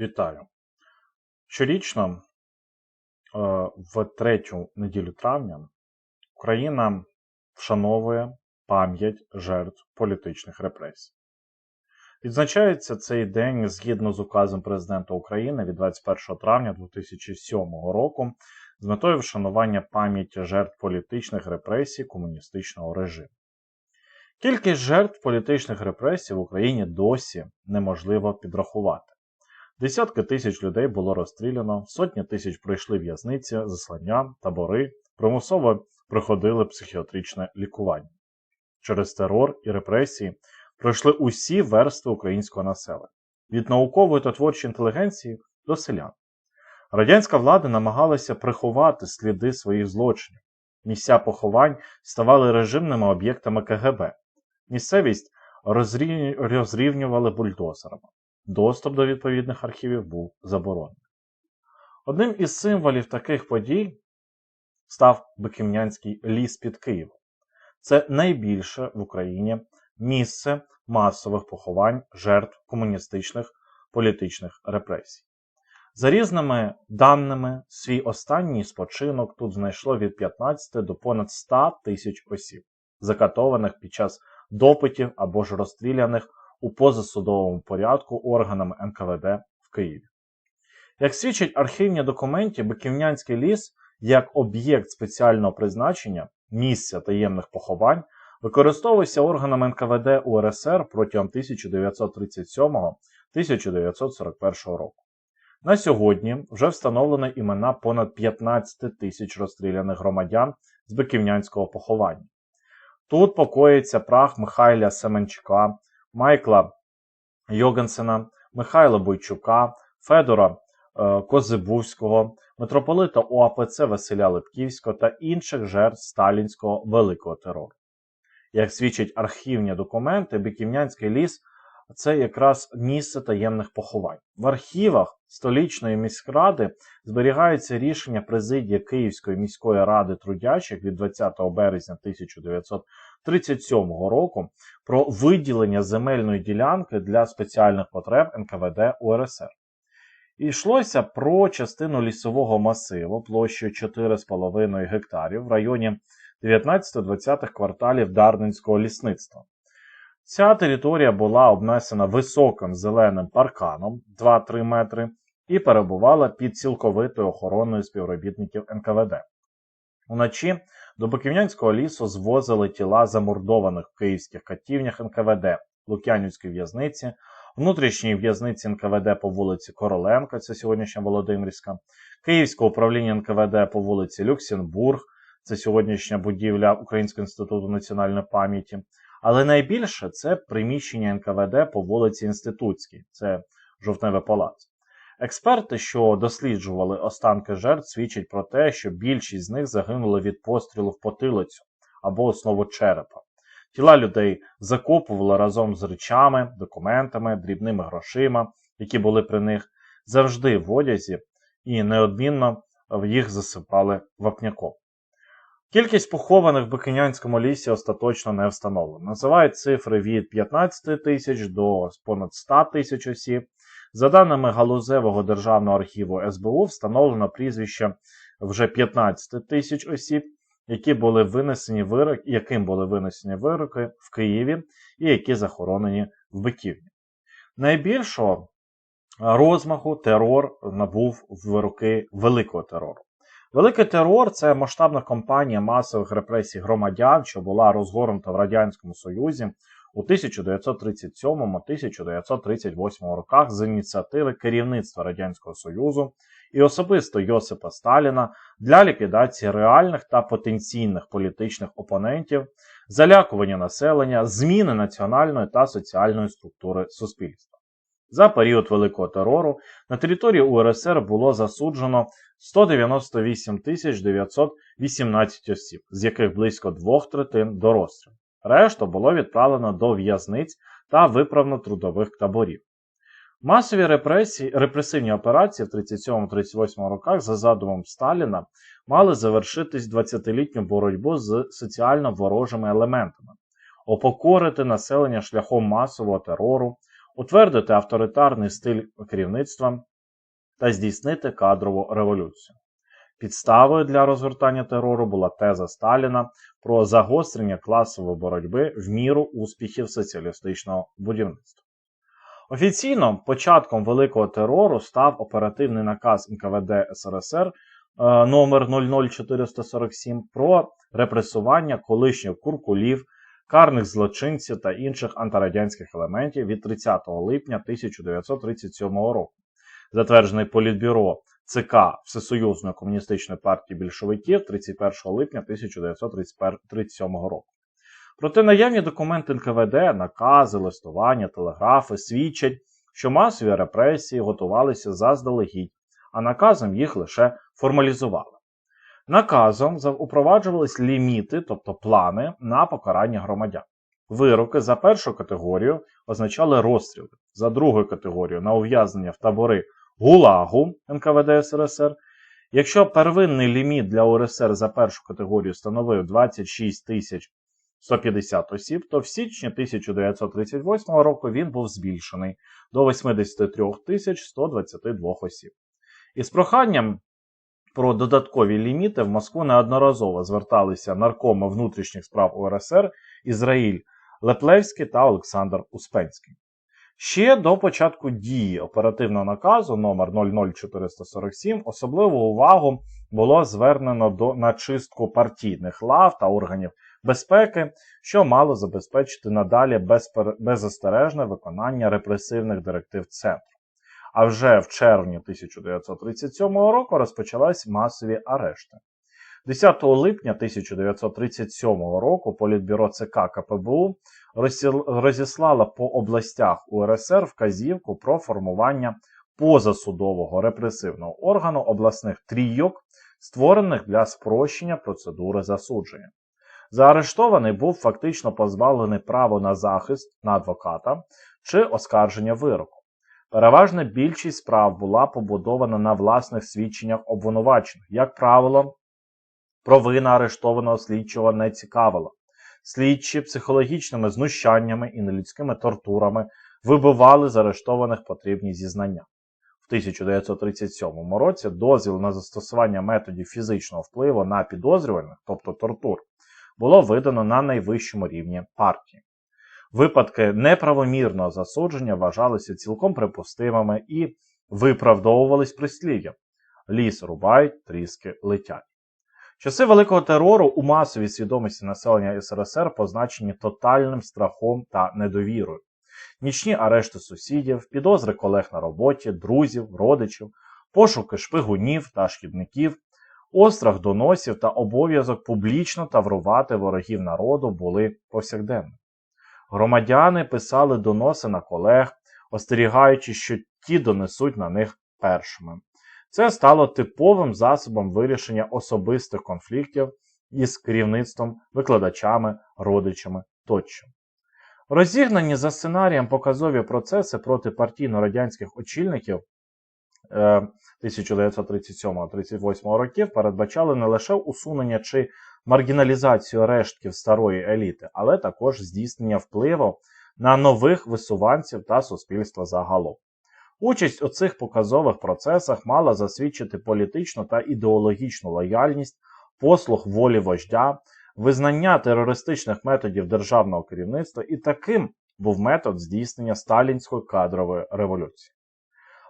Вітаю! Щорічно е, в третю неділю травня Україна вшановує пам'ять жертв політичних репресій. Відзначається цей день згідно з указом Президента України від 21 травня 2007 року з метою вшанування пам'яті жертв політичних репресій комуністичного режиму. Кількість жертв політичних репресій в Україні досі неможливо підрахувати. Десятки тисяч людей було розстріляно, сотні тисяч пройшли в'язниці, заслання, табори, примусово проходили психіатричне лікування. Через терор і репресії пройшли усі верстви українського населення від наукової та творчої інтелігенції до селян. Радянська влада намагалася приховати сліди своїх злочинів. Місця поховань ставали режимними об'єктами КГБ. Місцевість розрівнювали бульдозерами. Доступ до відповідних архівів був заборонений. Одним із символів таких подій став Биківнянський ліс під Києвом. Це найбільше в Україні місце масових поховань жертв комуністичних політичних репресій. За різними даними, свій останній спочинок тут знайшло від 15 до понад 100 тисяч осіб, закатованих під час допитів або ж розстріляних у позасудовому порядку органами НКВД в Києві. Як свідчать архівні документи, Биківнянський ліс як об'єкт спеціального призначення місця таємних поховань використовувався органами НКВД УРСР протягом 1937-1941 року. На сьогодні вже встановлено імена понад 15 тисяч розстріляних громадян з Биківнянського поховання. Тут покоїться прах Михайля Семенчука, Майкла Йогансена, Михайла Бойчука, Федора е, Козибузького, митрополита ОАПЦ Василя Липківського та інших жертв сталінського великого терору. Як свідчать архівні документи, Биківнянський ліс це якраз місце таємних поховань. В архівах столічної міськради зберігаються рішення президії Київської міської ради трудячих від 20 березня 1937 року про виділення земельної ділянки для спеціальних потреб НКВД УРСР. І йшлося про частину лісового масиву площею 4,5 гектарів в районі 19-20 кварталів Дарницького лісництва. Ця територія була обнесена високим зеленим парканом 2-3 метри і перебувала під цілковитою охороною співробітників НКВД. Уночі до Биківнянського лісу звозили тіла замордованих в київських катівнях НКВД, Лук'янівської в'язниці, внутрішньої в'язниці НКВД по вулиці Короленка, це сьогоднішня Володимирська, Київського управління НКВД по вулиці Люксембург, це сьогоднішня будівля Українського інституту національної пам'яті. Але найбільше це приміщення НКВД по вулиці Інститутській, це Жовтневе палац. Експерти, що досліджували останки жертв, свідчать про те, що більшість з них загинули від пострілу в потилицю або основу черепа. Тіла людей закопували разом з речами, документами, дрібними грошима, які були при них, завжди в одязі, і неодмінно їх засипали вапняком. Кількість похованих в Бикинянському лісі остаточно не встановлена. Називають цифри від 15 тисяч до понад 100 тисяч осіб. За даними Галузевого державного архіву СБУ, встановлено прізвище вже 15 тисяч осіб, які були винесені вирок, яким були винесені вироки в Києві і які захоронені в Биківні. Найбільшого розмаху терор набув в роки Великого терору. Великий терор це масштабна кампанія масових репресій громадян, що була розгорнута в Радянському Союзі у 1937-1938 роках з ініціативи керівництва Радянського Союзу і особисто Йосипа Сталіна для ліквідації реальних та потенційних політичних опонентів, залякування населення, зміни національної та соціальної структури суспільства. За період Великого терору на території УРСР було засуджено 198 918 осіб, з яких близько двох третин до розстрілу. Решту було відправлено до в'язниць та виправно-трудових таборів. Масові репресії, репресивні операції в 37-38 роках за задумом Сталіна мали завершитись 20-літню боротьбу з соціально ворожими елементами, опокорити населення шляхом масового терору, утвердити авторитарний стиль керівництва, та здійснити кадрову революцію. Підставою для розгортання терору була теза Сталіна про загострення класової боротьби в міру успіхів соціалістичного будівництва. Офіційно початком великого терору став оперативний наказ НКВД СРСР е, номер 00447 про репресування колишніх куркулів, карних злочинців та інших антирадянських елементів від 30 липня 1937 року, затверджений Політбюро ЦК Всесоюзної комуністичної партії більшовиків 31 липня 1937 року. Проте наявні документи НКВД, накази, листування, телеграфи свідчать, що масові репресії готувалися заздалегідь, а наказом їх лише формалізували. Наказом упроваджувались ліміти, тобто плани на покарання громадян. Вироки за першу категорію означали розстріли, за другу категорію на ув'язнення в табори ГУЛАГу НКВД СРСР. Якщо первинний ліміт для УРСР за першу категорію становив 26 тисяч 150 осіб, то в січні 1938 року він був збільшений до 83 тисяч 122 осіб. Із проханням про додаткові ліміти в Москву неодноразово зверталися наркоми внутрішніх справ УРСР Ізраїль Леплевський та Олександр Успенський. Ще до початку дії оперативного наказу номер 00447 особливу увагу було звернено до на чистку партійних лав та органів безпеки, що мало забезпечити надалі безпер... беззастережне виконання репресивних директив центру. А вже в червні 1937 року розпочались масові арешти. 10 липня 1937 року Політбюро ЦК КПБУ розіслало по областях УРСР вказівку про формування позасудового репресивного органу обласних трійок, створених для спрощення процедури засудження. Заарештований був фактично позбавлений права на захист на адвоката чи оскарження вироку. Переважна більшість справ була побудована на власних свідченнях обвинувачених. Як правило, провина арештованого слідчого не цікавила. Слідчі психологічними знущаннями і нелюдськими тортурами вибивали з арештованих потрібні зізнання. В 1937 році дозвіл на застосування методів фізичного впливу на підозрюваних, тобто тортур, було видано на найвищому рівні партії. Випадки неправомірного засудження вважалися цілком припустимими і виправдовувались прислів'ям ліс рубають, тріски летять. Часи великого терору у масовій свідомості населення СРСР позначені тотальним страхом та недовірою. Нічні арешти сусідів, підозри колег на роботі, друзів, родичів, пошуки шпигунів та шкідників, острах доносів та обов'язок публічно таврувати ворогів народу були повсякденними. Громадяни писали доноси на колег, остерігаючи, що ті донесуть на них першими. Це стало типовим засобом вирішення особистих конфліктів із керівництвом, викладачами, родичами тощо. Розігнані за сценарієм показові процеси проти партійно-радянських очільників 1937-38 років передбачали не лише усунення чи маргіналізацію рештків старої еліти, але також здійснення впливу на нових висуванців та суспільства загалом. Участь у цих показових процесах мала засвідчити політичну та ідеологічну лояльність, послуг волі вождя, визнання терористичних методів державного керівництва і таким був метод здійснення сталінської кадрової революції.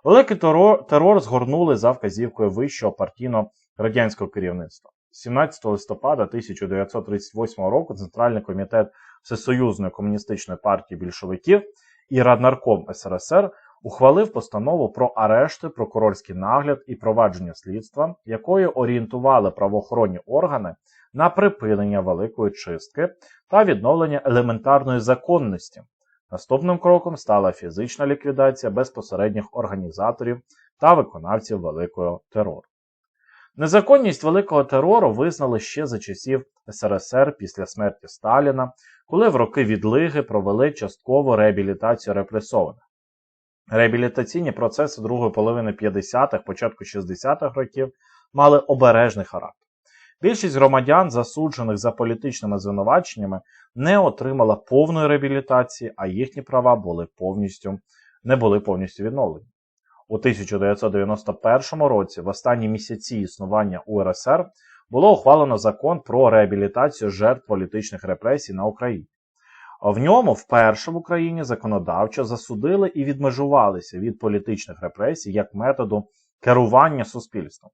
Великий терор, терор згорнули за вказівкою вищого партійно-радянського керівництва. 17 листопада 1938 року Центральний комітет Всесоюзної комуністичної партії більшовиків і Раднарком СРСР ухвалив постанову про арешти, прокурорський нагляд і провадження слідства, якою орієнтували правоохоронні органи на припинення великої чистки та відновлення елементарної законності. Наступним кроком стала фізична ліквідація безпосередніх організаторів та виконавців великого терору. Незаконність великого терору визнали ще за часів СРСР після смерті Сталіна, коли в роки відлиги провели часткову реабілітацію репресованих. Реабілітаційні процеси другої половини 50-х, початку 60-х років мали обережний характер. Більшість громадян, засуджених за політичними звинуваченнями, не отримала повної реабілітації, а їхні права були повністю, не були повністю відновлені. у 1991 році, в останні місяці існування УРСР, було ухвалено закон про реабілітацію жертв політичних репресій на Україні. В ньому вперше в Україні законодавчо засудили і відмежувалися від політичних репресій як методу керування суспільством.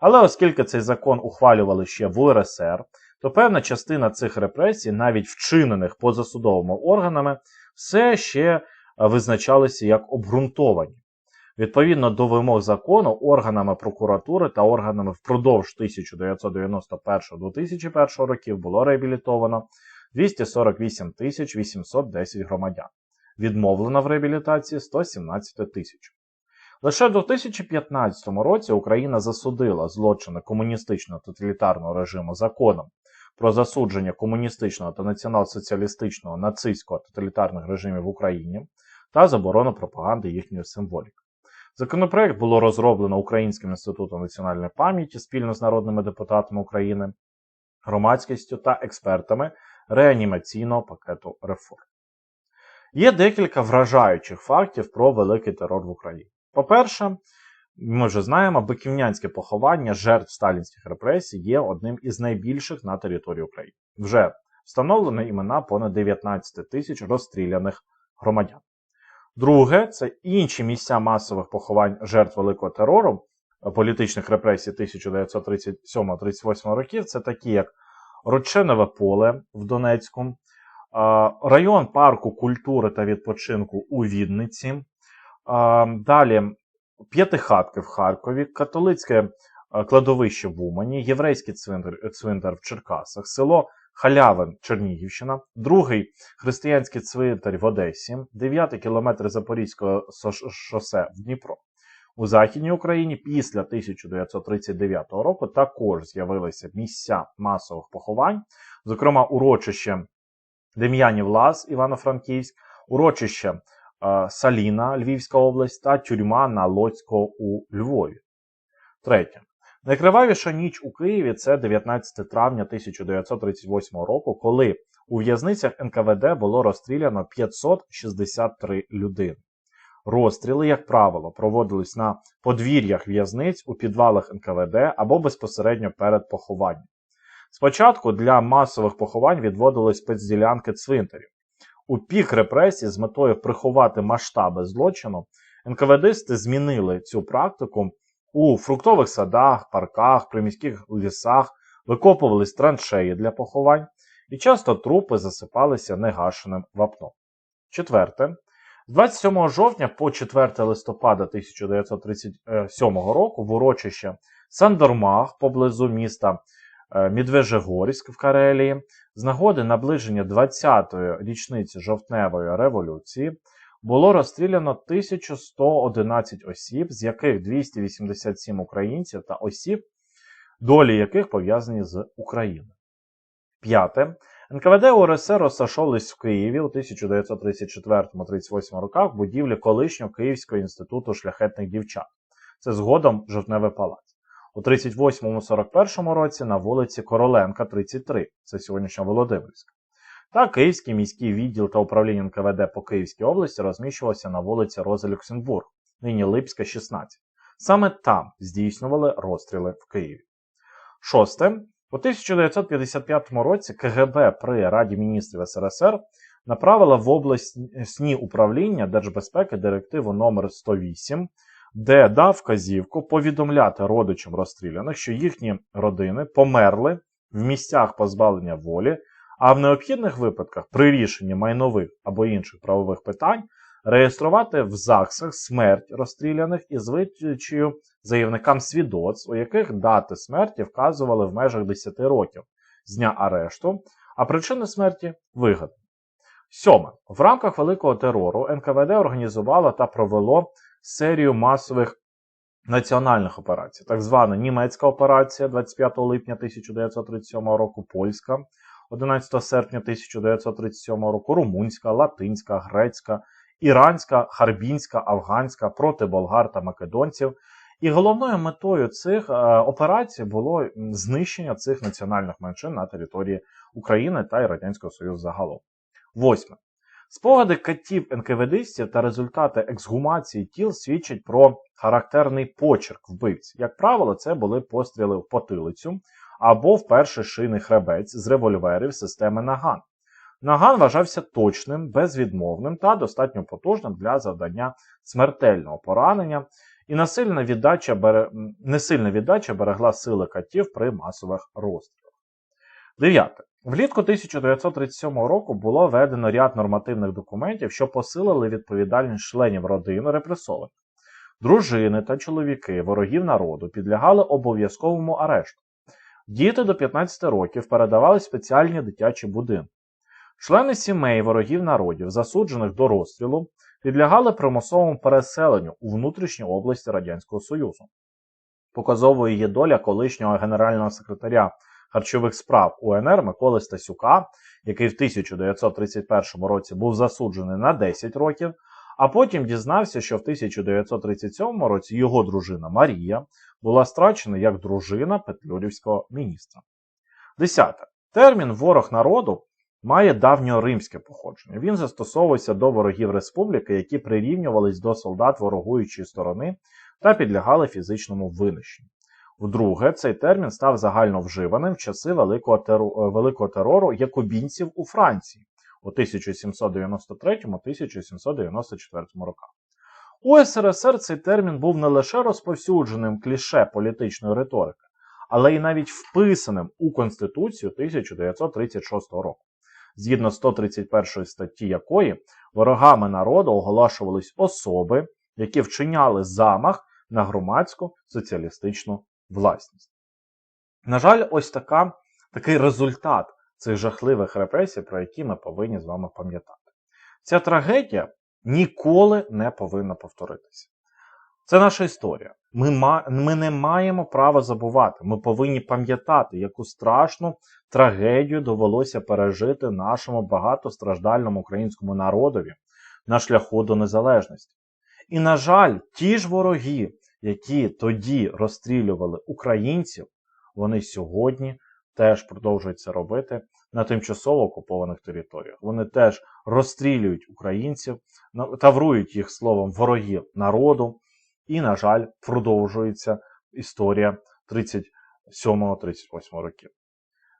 Але оскільки цей закон ухвалювали ще в УРСР, то певна частина цих репресій, навіть вчинених позасудовими органами, все ще визначалися як обґрунтовані. Відповідно до вимог закону, органами прокуратури та органами впродовж 1991-2001 років було реабілітовано 248 810 громадян. Відмовлено в реабілітації 117 тисяч. Лише в 2015 році Україна засудила злочини комуністичного тоталітарного режиму законом про засудження комуністичного та націонал-соціалістичного нацистського тоталітарних режимів в Україні та заборону пропаганди їхньої символіки. Законопроект було розроблено Українським інститутом національної пам'яті спільно з народними депутатами України, громадськістю та експертами реанімаційного пакету реформ. Є декілька вражаючих фактів про великий терор в Україні. По-перше, ми вже знаємо, биківнянське поховання жертв сталінських репресій є одним із найбільших на території України. Вже встановлено імена понад 19 тисяч розстріляних громадян. Друге, це інші місця масових поховань жертв великого терору, політичних репресій 1937-38 років. Це такі, як Роченове поле в Донецьку, район парку культури та відпочинку у Відниці. Далі П'ятихатки в Харкові, католицьке кладовище в Умані, єврейський цвинтар, цвинтар в Черкасах, село Халявин, Чернігівщина, другий християнський цвинтар в Одесі, 9 кілометр Запорізького шосе в Дніпро. У Західній Україні після 1939 року також з'явилися місця масових поховань, зокрема, урочище Дем'янів Лаз, Івано-Франківськ, урочище Саліна, Львівська область та тюрма на Лоцько у Львові. Третє. Найкривавіша ніч у Києві це 19 травня 1938 року, коли у в'язницях НКВД було розстріляно 563 людини. Розстріли, як правило, проводились на подвір'ях в'язниць у підвалах НКВД або безпосередньо перед похованням. Спочатку для масових поховань відводились спецділянки цвинтарів. У пік репресій з метою приховати масштаби злочину НКВДисти змінили цю практику у фруктових садах, парках, приміських лісах, викопувались траншеї для поховань, і часто трупи засипалися негашеним вапном. Четверте. З 27 жовтня по 4 листопада 1937 року в урочище Сандормах поблизу міста Е, Медвежегорськ в Карелії з нагоди наближення 20-ї річниці жовтневої революції було розстріляно 1111 осіб, з яких 287 українців та осіб, долі яких пов'язані з Україною. П'яте. НКВД УРСР розташовувались в Києві у 1934-38 роках в будівлі колишнього Київського інституту шляхетних дівчат. Це згодом Жовтневий палац. У 38-41 році на вулиці Короленка, 33, це сьогоднішня Володимирська. Та Київський міський відділ та управління НКВД по Київській області розміщувався на вулиці Роза Люксембург, нині Липська, 16. Саме там здійснювали розстріли в Києві. Шосте. У 1955 році КГБ при Раді міністрів СРСР направила в обласні управління Держбезпеки директиву номер 108 де дав вказівку повідомляти родичам розстріляних, що їхні родини померли в місцях позбавлення волі, а в необхідних випадках при рішенні майнових або інших правових питань реєструвати в ЗАГСах смерть розстріляних із видачею заявникам свідоцтв, у яких дати смерті вказували в межах 10 років з дня арешту, а причини смерті вигадані. Сьоме. В рамках великого терору НКВД організувало та провело серію масових національних операцій. Так звана німецька операція 25 липня 1937 року, польська, 11 серпня 1937 року, румунська, латинська, грецька, іранська, харбінська, афганська проти болгар та македонців. І головною метою цих е, операцій було знищення цих національних меншин на території України та й Радянського Союзу загалом. Восьме. Спогади катів НКВДистів та результати ексгумації тіл свідчать про характерний почерк вбивць. Як правило, це були постріли в потилицю або в перший шийний хребець з револьверів системи Наган. Наган вважався точним, безвідмовним та достатньо потужним для завдання смертельного поранення, і насильна віддача бере... несильна віддача берегла сили катів при масових розстрілах. Дев'яте. Влітку 1937 року було введено ряд нормативних документів, що посилили відповідальність членів родин репресованих. Дружини та чоловіки ворогів народу підлягали обов'язковому арешту. Діти до 15 років передавали спеціальні дитячі будинки. Члени сімей ворогів народів, засуджених до розстрілу, підлягали примусовому переселенню у внутрішні області Радянського Союзу. Показовою є доля колишнього генерального секретаря харчових справ УНР Миколи Стасюка, який в 1931 році був засуджений на 10 років, а потім дізнався, що в 1937 році його дружина Марія була страчена як дружина петлюрівського міністра. Десяте. Термін ворог народу має давньоримське походження. Він застосовувався до ворогів республіки, які прирівнювались до солдат ворогуючої сторони та підлягали фізичному винищенню. Вдруге, цей термін став загально вживаним в часи великого, теру... великого терору якобінців у Франції у 1793-1794 роках. У СРСР цей термін був не лише розповсюдженим кліше політичної риторики, але й навіть вписаним у Конституцію 1936 року, згідно 131 статті якої ворогами народу оголошувались особи, які вчиняли замах на громадську соціалістичну власність. На жаль, ось така, такий результат цих жахливих репресій, про які ми повинні з вами пам'ятати. Ця трагедія ніколи не повинна повторитися. Це наша історія. Ми, ма... ми не маємо права забувати. Ми повинні пам'ятати, яку страшну трагедію довелося пережити нашому багатостраждальному українському народові на шляху до незалежності. І, на жаль, ті ж вороги, які тоді розстрілювали українців, вони сьогодні теж продовжують це робити на тимчасово окупованих територіях. Вони теж розстрілюють українців, таврують їх словом ворогів народу, і, на жаль, продовжується історія 37-38 років.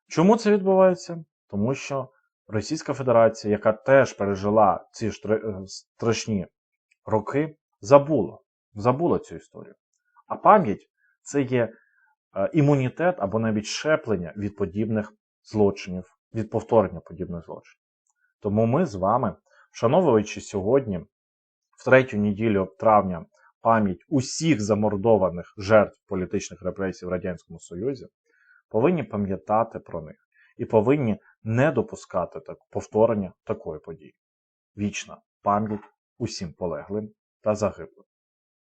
Чому це відбувається? Тому що Російська Федерація, яка теж пережила ці страшні роки, забула, забула цю історію. А пам'ять це є імунітет або навіть щеплення від подібних злочинів, від повторення подібних злочинів. Тому ми з вами, вшановуючи сьогодні, в третю неділю травня, пам'ять усіх замордованих жертв політичних репресій в Радянському Союзі, повинні пам'ятати про них і повинні не допускати так, повторення такої події. Вічна пам'ять усім полеглим та загиблим.